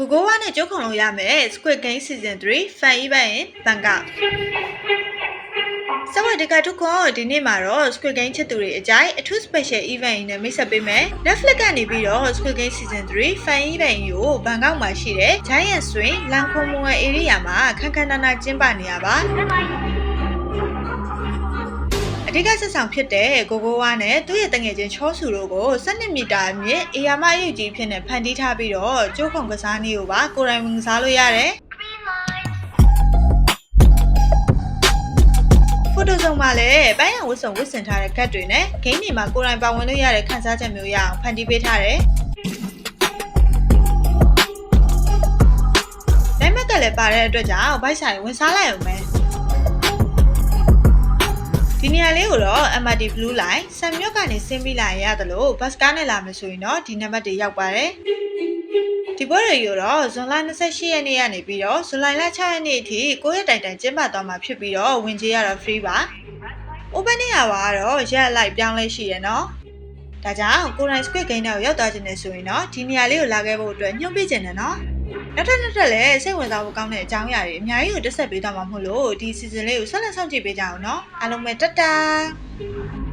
ကိုကိုဝါနဲ့ကြိုးခုံလို့ရမယ် Squid Game Season 3 Fan Event in Bangkok စဝဒကတုခွန်ဒီနေ့မှာတော့ Squid Game ချစ်သူတွေအကြိုက်အထူး special event နဲ့မိတ်ဆက်ပေးမယ်။ Netflix ကနေပြီးတော့ Squid Game Season 3 Fan Event ကိုဘန်ကောက်မှာရှိတဲ့ Giant Swing Langkawi Area မှာခန်းခန်းနာနာကျင်းပနေရပါ။ အဓိကဆက်ဆောင်ဖြစ်တဲ့ကိုကိုဝါနဲ့သူ့ရဲ့တငယ်ချင်းချောဆူတို့ကို12မီတာအမြင့်အေယာမအယုတ်ကြီးဖြစ်နေဖန်တီးထားပြီးတော့ကျိုးခုံကစားနည်းကိုပါကိုယ်တိုင်ဝင်ကစားလို့ရတယ်ဖိုတိုဆောင်မှာလည်းပိုင်းရဝတ်စုံဝတ်ဆင်ထားတဲ့ကတ်တွေနဲ့ဂိမ်းတွေမှာကိုယ်တိုင်ပါဝင်လို့ရတဲ့ခန်းစားချက်မျိုးရအောင်ဖန်တီးပေးထားတယ်။လက်မက်ကလည်းပါတဲ့အတွက်ကြောင့်ဘိုက်ဆိုင်ဝင်စားလိုက်အောင်မယ်။ ဒီနေရာလေးကိုတော့ MRT Blue Line ဆမ်မြုပ်ကနေဆင်းပြီးလာရင်ရတယ်လို့ဘတ်ကားနဲ့လာမယ်ဆိုရင်တော့ဒီနံပါတ်တွေရောက်ပါတယ်။ဒီပွဲတွေကိုတော့ဇွန်လ28ရက်နေ့ကနေပြီးတော့ဇူလိုင်လ6ရက်နေ့အထိ9ရက်တိုင်တိုင်ကျင်းပသွားမှာဖြစ်ပြီးတော့ဝင်ကြေးရတော့ free ပါ။ opening hour ကတော့ရက်လိုက်ပြောင်းလဲရှိရနော်။ဒါကြောင့်ကိုယ်တိုင် Squid Game ကိုရောက်သွားခြင်းနဲ့ဆိုရင်တော့ဒီနေရာလေးကိုလာခဲ့ဖို့အတွက်ညှို့ပြခြင်းနဲ့နော်။ နောက်ထပ်နောက်ထပ်လည်းစိတ်ဝင်စားဖို့ကောင်းတဲ့အကြောင်းအရာတွေအများကြီးကိုတက်ဆက်ပေးသွားမှာမို့လို့ဒီ season လေးကိုဆက်လက်ဆောင်ကြည့်ပေးကြအောင်နော်။အားလုံးပဲတတ်တာ။